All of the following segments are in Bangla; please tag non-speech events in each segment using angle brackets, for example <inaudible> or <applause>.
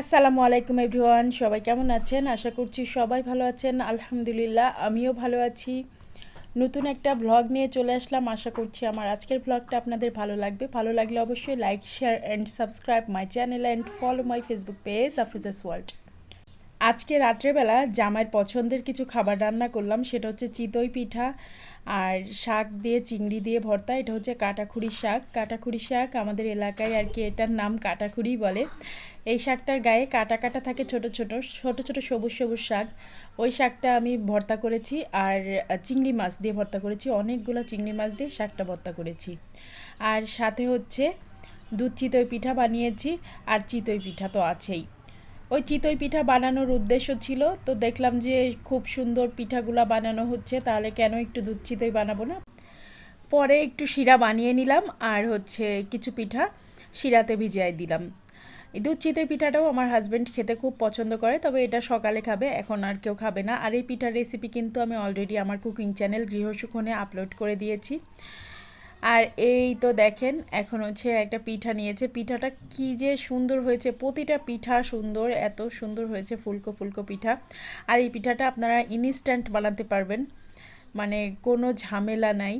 আসসালামু আলাইকুম এভরিওয়ান, সবাই কেমন আছেন? আশা করছি সবাই ভালো আছেন। আলহামদুলিল্লাহ, আমিও ভালো আছি। নতুন একটা ভ্লগ নিয়ে চলে আসলাম। আশা করছি আমার আজকের ভ্লগটা আপনাদের ভালো লাগবে। ভালো লাগলে অবশ্যই like share and subscribe my channel and follow my Facebook page Afroza's world আজকে রাত্রেবেলা জামাইয়ের পছন্দের কিছু খাবার রান্না করলাম। সেটা হচ্ছে চিতই পিঠা আর শাক দিয়ে চিংড়ি দিয়ে ভর্তা, এটা হচ্ছে কাটাখুরি শাক। কাটাখুরি শাক আমাদের এলাকায় আর কি এটার নাম কাটাখুরি বলে। এই শাকটার গায়ে কাটা কাটা থাকে ছোট ছোট ছোট ছোট সবুজ সবুজ শাক। ওই শাকটা আমি ভর্তা করেছি আর চিংড়ি মাছ দিয়ে ভর্তা করেছি। অনেকগুলো চিংড়ি মাছ দিয়ে শাকটা ভর্তা করেছি। আর সাথে হচ্ছে দুধ চিতই পিঠা বানিয়েছি, আর চিতই পিঠা তো আছেই। ওই চিতই পিঠা বানানোর উদ্দেশ্য ছিল, তো দেখলাম যে খুব সুন্দর পিঠাগুলা বানানো হচ্ছে, তাহলে কেন একটু দুধ চিতই বানাবো না? পরে একটু শিরা বানিয়ে নিলাম, আর হচ্ছে কিছু পিঠা শিরাতে ভিজিয়ে দিলাম। দুধ চিতই পিঠাটাও আমার হাজব্যান্ড খেতে খুব পছন্দ করে, তবে এটা সকালে খাবে, এখন আর কেউ খাবে না। আর এই পিঠার রেসিপি কিন্তু আমি অলরেডি আমার কুকিং চ্যানেল গৃহসুখনে আপলোড করে দিয়েছি। আর এই তো দেখেন, এখন হচ্ছে একটা পিঠা নিয়েছে। পিঠাটা কি যে সুন্দর হয়েছে, প্রতিটা পিঠা সুন্দর, এত সুন্দর হয়েছে ফুলকো ফুলকো পিঠা। আর এই পিঠাটা আপনারা ইনস্ট্যান্ট বানাতে পারবেন মানে কোনো ঝামেলা নাই।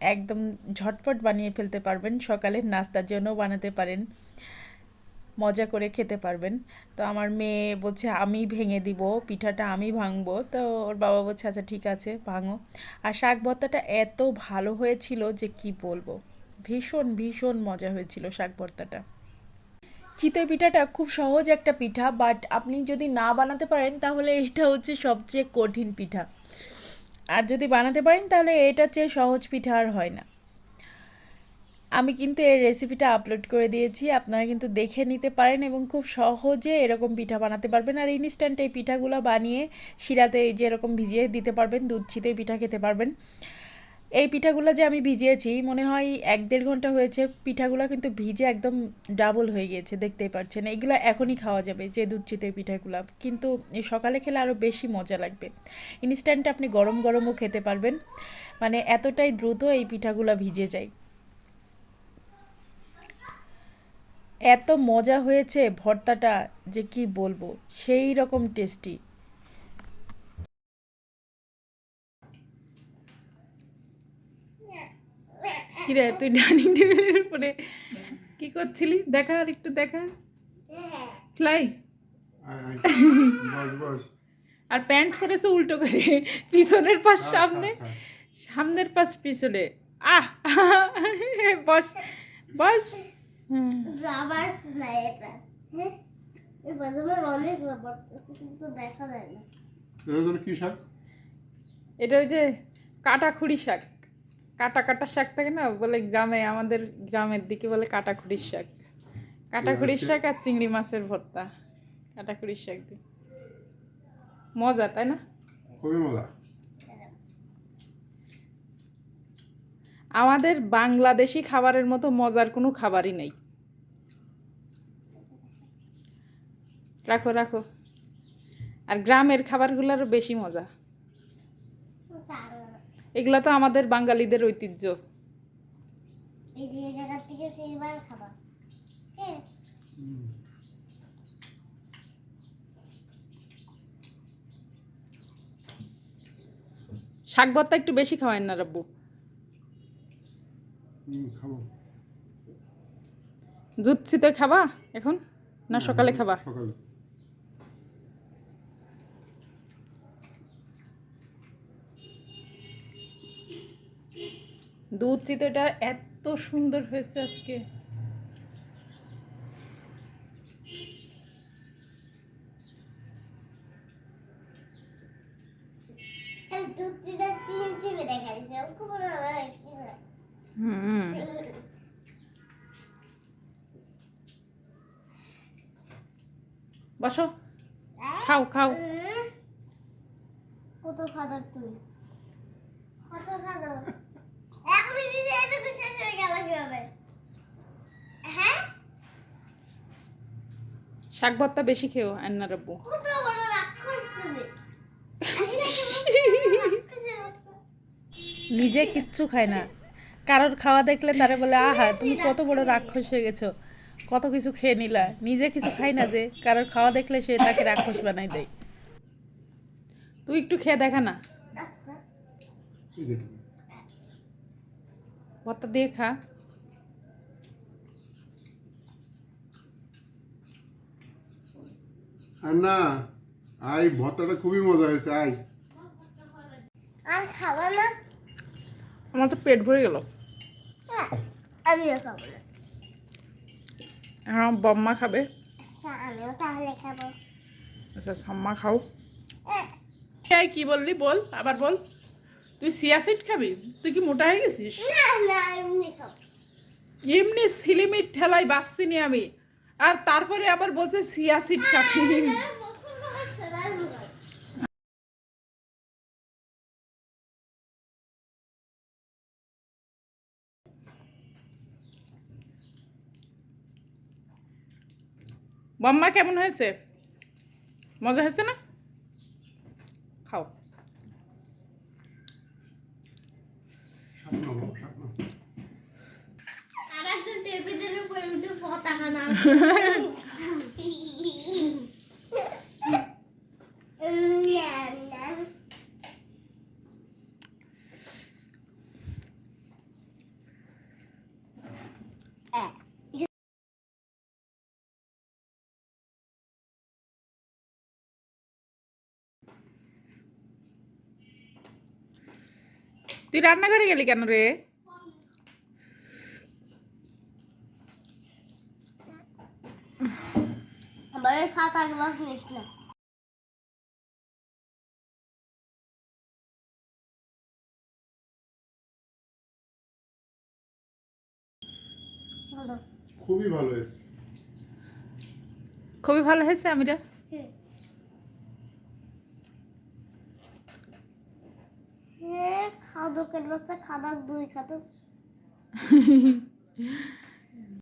একদম ঝটপট বানিয়ে ফেলতে পারবেন, সকালের নাস্তার জন্য বানাতে পারেন। মজা করে খেতে পারবেন। তো আমার মেয়ে বলছে, আমি ভেঙে দিব, পিঠাটা আমি ভাঙবো। তো ওর বাবা বলছে আচ্ছা ঠিক আছে, ভাঙো। আর শাক ভর্তাটা এত ভালো হয়েছিল যে কি বলব? ভীষণ ভীষণ মজা হয়েছিল শাক ভর্তাটা। চিতই পিঠাটা খুব সহজ একটা পিঠা, বাট আপনি যদি না বানাতে পারেন, তাহলে এটা হচ্ছে সবচেয়ে কঠিন পিঠা। আর যদি বানাতে পারেন, তাহলে এটা চেয়ে সহজ পিঠা আর হয় না। আমি কিন্তু এর রেসিপিটা আপলোড করে দিয়েছি। আপনারা কিন্তু দেখে নিতে পারেন এবং খুব সহজে এরকম পিঠা বানাতে পারবেন। আর ইনস্ট্যান্ট এই পিঠাগুলো বানিয়ে শিরাতে এই যে এরকম ভিজিয়ে দিতে পারবেন, দুধ ছিতে পিঠা খেতে পারবেন। এই পিঠাগুলো যে আমি ভিজিয়েছি, মনে হয় এক দেড় ঘণ্টা হয়েছে, পিঠাগুলো কিন্তু ভিজে একদম ডাবল হয়ে গিয়েছে, দেখতেই পাচ্ছেন। এগুলো এখনই খাওয়া যাবে, যে দুধ চিতে পিঠাগুলো। কিন্তু সকালে খেলে আরও বেশি মজা লাগবে। ইনস্ট্যান্ট আপনি গরম গরমও খেতে পারবেন। মানে এতটাই দ্রুত এই পিঠাগুলো ভিজে যায়। এত মজা হয়েছে ভর্তাটা যে কি বলব সেই রকম টেস্টি কিরে তুই ডাইনিং টেবিলের উপরে কি করছিলি? দেখা আর একটু দেখা। ফ্লাই আর প্যান্ট পরেছে উল্টো করে পিছনের পাশ সামনে সামনের পাশ পিছনে। আহ বস বস। রাবার না এটা। হ্যাঁ? এই প্রথমে অনেক রাবার কিন্তু দেখা যায় না। এটা যেন কি শাক? এটা ওই যে কাটাখুড়ি শাক। কাটা কাটা শাক থাকে না বলে গ্রামে আমাদের গ্রামের দিকে বলে কাটাখুড়ির শাক। কাটাখুড়ির শাক আর চিংড়ি মাছের ভর্তা। কাটাখুড়ির শাক দিয়ে। মজা তাই না? খুবই মজা। আমাদের বাংলাদেশি খাবারের মতো মজার কোনো খাবারই নেই। রাখো রাখো। আর গ্রামের খাবারগুলোরও বেশি মজা। এগুলা তো আমাদের বাঙালিদের ঐতিহ্য। এই যে এই জায়গা থেকে সেইবার খাবার হ্যাঁ শাক ভর্তা একটু বেশি খাওয়ায় না রাব্বু? খাব। দুধ চিতে খাবা এখন না সকালে খাবা? সকালে। দুধ চিতেটা এত সুন্দর হয়েছে আজকে। আমি দুধ দিতে তিন টিভি দেখা দিচ্ছে আমার খুব ভালো লাগছে হুম বসো। খাও খাও। কত খাদা তুমি? কত খাদা? এক মিনিটে এত তো শেষ হয়ে গেল কীভাবে? হ্যাঁ? শাক ভর্তা বেশি খেও আন্না রাব্বু। কত বড় রাক্ষস তুমি। নিজে কিচ্ছু খায় না। কারোর খাওয়া দেখলে তারে বলে আহা তুমি কত বড় রাক্ষস হয়ে গেছো। কত কিছু খেয়ে নিলা নিজে কিছু খাই না যে কারোর খাওয়া দেখলে সে তাকে রাক্ষস বানাই দেয়। তুই একটু খেয়ে দেখা না। ভর্তা দিয়ে খা। না আই ভর্তাটা খুবই মজা হয়েছে আই আর খাব না? আমার তো পেট ভরে গেল। আমিও খাব না। এখন বম্মা খাবে। আচ্ছা আমিও তাহলে খাব। আচ্ছা সাম্মা খাও। হ্যাঁ, এই কি বললি? বল আবার বল। তুই সিয়াসিড খাবি? তুই কি মোটা হয়ে গেছিস? এমনি সিলিমির ঠেলায় সিলিমিট ঠেলাই বাঁচছি নি আমি। আর তারপরে আবার বলছে সিয়াসিড খাবি আমার পছন্দ হচ্ছে না, আমি খাব। বম্মা কেমন হয়েছে? মজা হয়েছে না? খাও। পতাকা নাও <laughs> বাবা, শাক নাও। আর একজন টেবিলের উপরে উঠে পতাকা না তুই রান্নাঘরে গেলি কেন রে? গ্লাস নিস না। খুবই ভালো হয়েছে। খুবই ভালো হয়েছে আমিরা? হ্যাঁ খাদকের বস্তা খাদক দুই খাদক